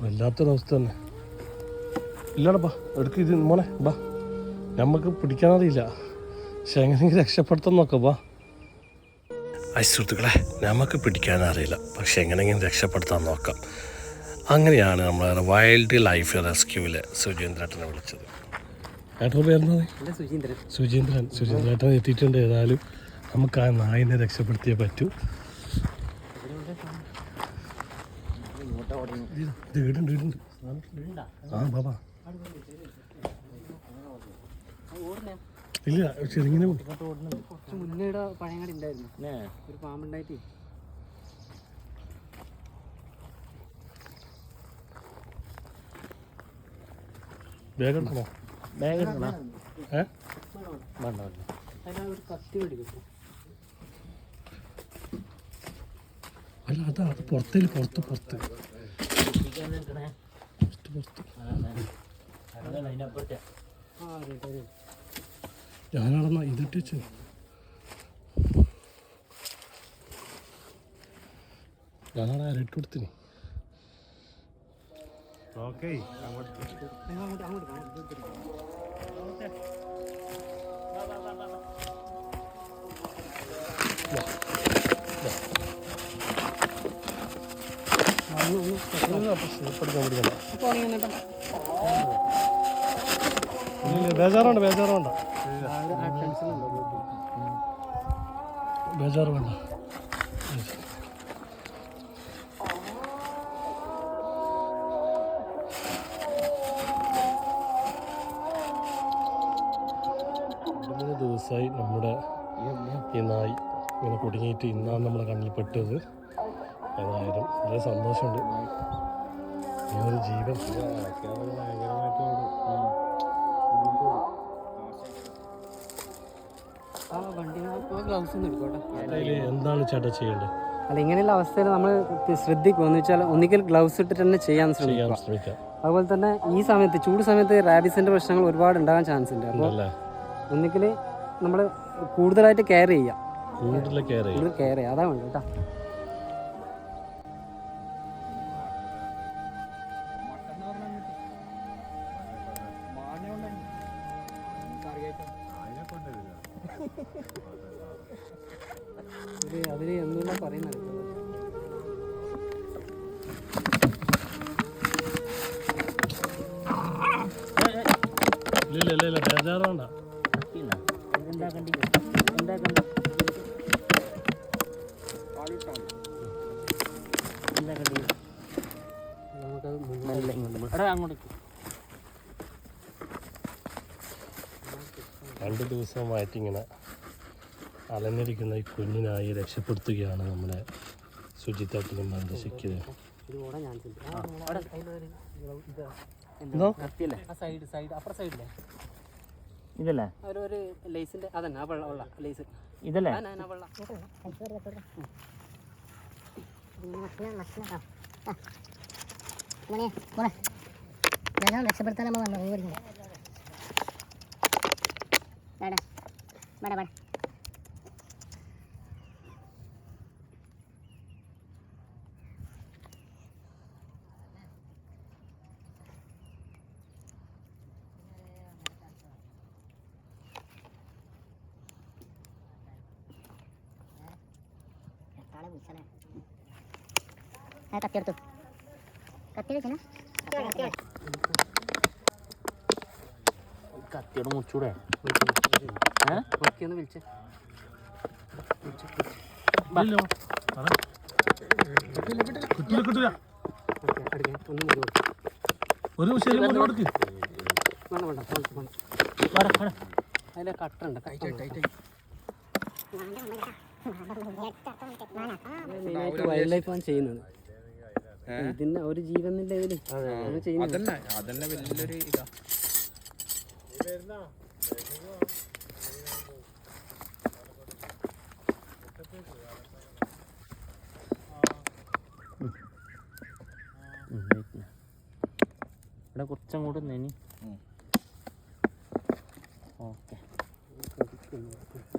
വല്ലാത്തൊരവസ്ഥ തന്നെ. ഇല്ലടാ ബാ എടുക്ക് ഇത് മോനെ ബാ. നമുക്ക് പിടിക്കാനറിയില്ല പക്ഷെ എങ്ങനെയെങ്കിലും രക്ഷപ്പെടുത്താൻ നോക്കാം ബാ. ഐ സുഹൃത്തുക്കളെ നമുക്ക് പിടിക്കാനറിയില്ല പക്ഷെ എങ്ങനെയെങ്കിലും രക്ഷപ്പെടുത്താൻ നോക്കാം. അങ്ങനെയാണ് നമ്മൾ വൈൽഡ് ലൈഫ് റെസ്ക്യൂവിലെ സുജീന്ദ്രേട്ടനെ വിളിച്ചത്. ഏട്ടൻ പേരുന്നത് സുചീന്ദ്രൻ സുജീന്ദ്രൻ. സുജീന്ദ്രേട്ടൻ എത്തിയിട്ടുണ്ട്. ഏതായാലും നമുക്ക് ആ നായിനെ രക്ഷപ്പെടുത്തിയേ പറ്റൂ. ഇത് വീടുണ്ട് ആ ബാബാ ഇല്ല ചെറുങ്ങനെ മുന്നേ പഴയങ്ങാടി ഉണ്ടായിരുന്നു ഒരു പാമ്പുണ്ടായിട്ട് ഒരു അല്ല അതാ പുറത്തേൽ പുറത്ത് പുറത്ത് പുറത്ത് പുറത്ത് ആ അതെ അതെ ഞാനടന്ന ഇതിട്ട് വെച്ച്. ഞാനവിടെ അരട്ട് കൊടുത്തിന്. ഓക്കെ. അങ്ങോട്ട് അങ്ങോട്ട് അങ്ങോട്ട് ബേജാറുണ്ട് ടെൻഷനുണ്ടോ ബേജാറ് വേണ്ട ദിവസമായി നമ്മുടെ ഈ നായി ഇങ്ങനെ കുടുങ്ങിയിട്ട് ഇന്നാണ് നമ്മളെ കണ്ണിൽ പെട്ടത്. ഏതായാലും വളരെ സന്തോഷമുണ്ട്. ഈ ഒരു ജീവൻ എന്താണ് ചേട്ടാ ചെയ്യേണ്ടത്? അല്ല ഇങ്ങനെയുള്ള അവസ്ഥയിൽ നമ്മൾ ശ്രദ്ധിക്കുക. എന്ന് വെച്ചാൽ ഒന്നിക്കൽ ഗ്ലൗസ് ഇട്ടിട്ട് തന്നെ ചെയ്യാൻ ശ്രമിക്കുക. ശ്രമിക്കാം അതുപോലെ തന്നെ ഈ സമയത്ത് ചൂട് സമയത്ത് റാബിസിന്റെ പ്രശ്നങ്ങൾ ഒരുപാട് ഉണ്ടാകാൻ ചാൻസ് ഉണ്ട്. അപ്പോൾ അല്ലേ ഒന്നിക്കൽ നമ്മൾ കൂടുതലായിട്ട് കെയർ ചെയ്യാം കൂടുതൽ കെയർ ചെയ്യാം ചെയ്യുക. അതാ വേണ്ടി കേട്ടോ. നമുക്കത് രണ്ട് ദിവസമായിട്ട് ഇങ്ങനെ അലഞ്ഞിരിക്കുന്ന ഈ കുഞ്ഞിനായി രക്ഷപ്പെടുത്തുകയാണ് നമ്മുടെ ശുചിത്വത്തിനും ഇത് എന്തോ? കത്തിയല്ലേ ആ സൈഡ് സൈഡ് അപ്പുറ സൈഡില്ലേ ഇതല്ലേ? ഒരു ലേസിന്റെ അതന്നെ വെള്ള ലേസ് ഇതല്ലേ? വെള്ള രക്ഷപ്പെടുത്താൻ നമ്മൾ വന്നു വേട വേട വേട കത്തിയെടുത്തു. കത്തി വെച്ചാ കത്തിയോട് മുച്ചൂടെ? വിളിച്ച്. ഒരു അതിലെ കട്ടുണ്ട് മെയിനായിട്ട് വൈൽഡ് ചെയ്യുന്നത്. ഇതിന് ഒരു ജീവൻ ഇതിൽ അതന്നെ അതന്നെ വലിയൊരു ഇതാ. ഇവിടെ കുറച്ചങ്ങോട്ട് നെനി ഓക്കെ.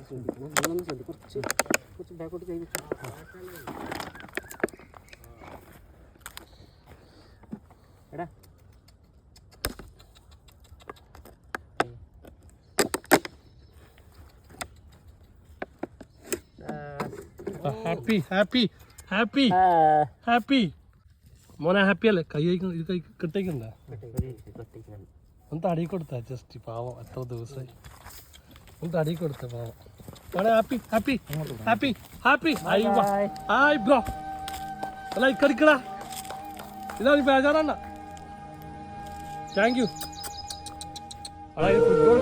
ശ്രദ്ധിക്കണം നിങ്ങളൊന്ന് ശ്രദ്ധി കുറച്ച് കുറച്ച് ബാക്കോട്ട് കൈ എടാ ഹാപ്പി ഹാപ്പി ഹാപ്പി ഹാപ്പി മോനെ ഹാപ്പി അല്ലേ? കൈ അയക്കുന്ന ഇത് കൈ ഒന്ന് തടി കൊടുത്ത ജസ്റ്റ് പാവം. എത്ര ദിവസമായി ഒന്ന് തടി കൊടുത്ത പാവം. മോനെ happy happy happy happy. Hi bro. അല്ല ഇക്കടിക്കടാ ഇതാ നീ ബേജാറാണ്ട താങ്ക് യു അതായത് ഫുട്ബോൾ